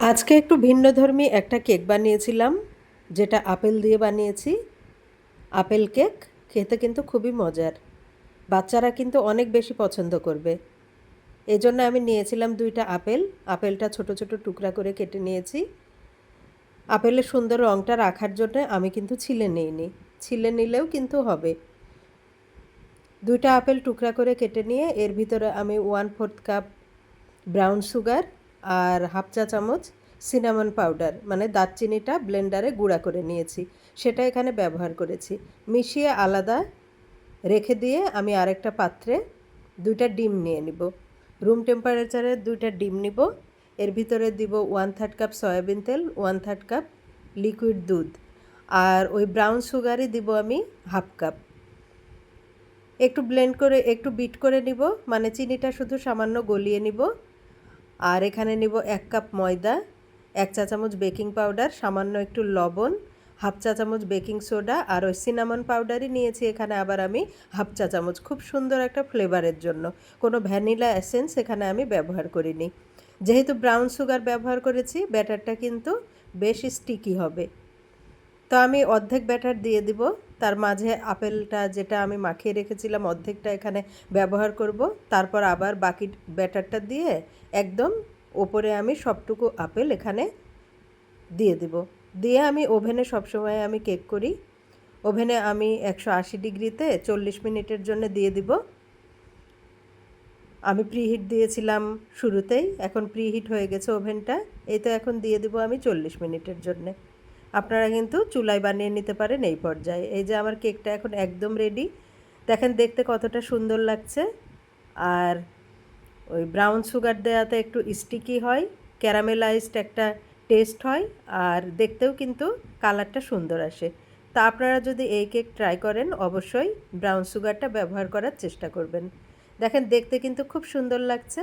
আজকে একটু ভিন্নধর্মী একটা কেক বানিয়েছিলাম, যেটা আপেল দিয়ে বানিয়েছি। আপেল কেক খেতে কিন্তু খুবই মজার। বাচ্চারা কিন্তু অনেক বেশি পছন্দ করবে। এই জন্য আমি নিয়েছিলাম দুইটা আপেল। আপেলটা ছোট ছোট টুকরা করে কেটে নিয়েছি। আপেলের সুন্দর রঙটা রাখার জন্য আমি কিন্তু ছিলে নিইনি। ছিলে নিলেও কিন্তু হবে। দুইটা আপেল টুকরা করে কেটে নিয়ে এর ভিতরে আমি one fourth cup brown sugar আর হাফ চা চামচ সিনামন পাউডার মানে দারচিনিটা ব্লেন্ডারে গুঁড়া করে নিয়েছি। সেটা এখানে ব্যবহার করেছি। মিশিয়ে আলাদা রেখে দিয়ে আমি আরেকটা পাত্রে দুইটা ডিম নিয়ে নিব। রুম টেম্পারেচারে দুইটা ডিম নিব। এর ভিতরে দিব ওয়ান থার্ড কাপ সয়াবিন তেল ওয়ান থার্ড কাপ লিকুইড দুধ। আর ওই ব্রাউন সুগারই দিব আমি হাফ কাপ একটু ব্লেন্ড করে, একটু বিট করে নিব মানে চিনিটা শুধু সামান্য গলিয়ে নিব। আর এখানে নিব এক কাপ ময়দা, এক চা চামচ বেকিং পাউডার, সামান্য একটু লবণ, হাফ চা চামচ বেকিং সোডা আর ওই সিনামন পাউডারই নিয়েছি এখানে আবার আমি হাফ চা চামচ। খুব সুন্দর একটা ফ্লেভারের জন্য। কোনো ভ্যানিলা এসেন্স এখানে আমি ব্যবহার করিনি। যেহেতু ব্রাউন সুগার ব্যবহার করেছি, ব্যাটারটা কিন্তু বেশ স্টিকি হবে। তো আমি অর্ধেক ব্যাটার দিয়ে দিব। তার মাঝে আপেলটা যেটা আমি মাখিয়ে রেখেছিলাম অর্ধেকটা এখানে ব্যবহার করব। তারপর আবার বাকি ব্যাটারটা দিয়ে একদম ওপরে আমি সবটুকু আপেল এখানে দিয়ে দেব। দিয়ে আমি ওভেনে সবসময় আমি কেক করি। ওভেনে আমি একশো আশি ডিগ্রিতে চল্লিশ মিনিটের জন্য দিয়ে দিব। আমি প্রিহিট দিয়েছিলাম শুরুতেই, এখন প্রিহিট হয়ে গেছে ওভেনটা। এই তো এখন দিয়ে দিব আমি চল্লিশ মিনিটের জন্যে। আপনারা কিন্তু চুলায় বানিয়ে নিতে পারেন এই পর্যায়ে। এই যে আমার কেকটা এখন একদম রেডি দেখেন দেখতে কতটা সুন্দর লাগছে। আর ওই ব্রাউন সুগার দেওয়াতে একটু স্টিকি হয় ক্যারামেলাইজড একটা টেস্ট হয়, আর দেখতেও কিন্তু কালারটা সুন্দর আসে। তা আপনারা যদি এই কেক ট্রাই করেন, অবশ্যই ব্রাউন সুগারটা ব্যবহার করার চেষ্টা করবেন। দেখেন দেখতে কিন্তু খুব সুন্দর লাগছে।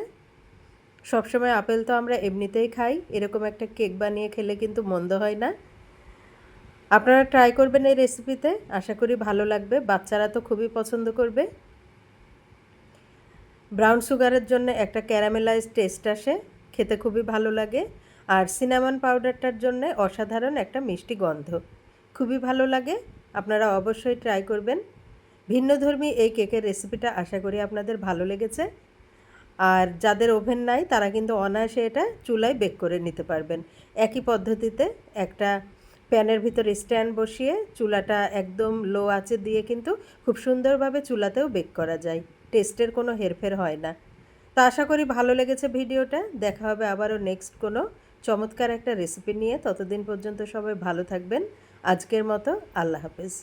সবসময় আপেল তো আমরা এমনিতেই খাই, এরকম একটা কেক বানিয়ে খেলে কিন্তু মন্দ হয় না। আপনারা ট্রাই করবেন এই রেসিপিতে আশা করি ভালো লাগবে। বাচ্চারা তো খুবই পছন্দ করবে। ব্রাউন সুগারের জন্য একটা ক্যারামেলাইজ টেস্ট আসে। খেতে খুবই ভালো লাগে। আর সিনামন পাউডারটার জন্য অসাধারণ একটা মিষ্টি গন্ধ। খুবই ভালো লাগে। আপনারা অবশ্যই ট্রাই করবেন। ভিন্নধর্মী এই কেকের রেসিপিটা আশা করি আপনাদের ভালো লেগেছে। আর যাদের ওভেন নাই, তারা কিন্তু অনায়াসে এটা চুলায় বেক করে নিতে পারবেন। একই পদ্ধতিতে একটা প্যানের ভিতর স্ট্যান্ড বসিয়ে চুলাটা একদম লো আঁচে দিয়ে কিন্তু খুব সুন্দরভাবে চুলাতেও বেক করা যায়। টেস্টের কোনো হেরফের হয় না। তো আশা করি ভালো লেগেছে ভিডিওটা। দেখা হবে আবারও নেক্সট কোনো চমৎকার একটা রেসিপি নিয়ে। ততদিন পর্যন্ত সবাই ভালো থাকবেন। আজকের মতো আল্লাহ হাফেজ।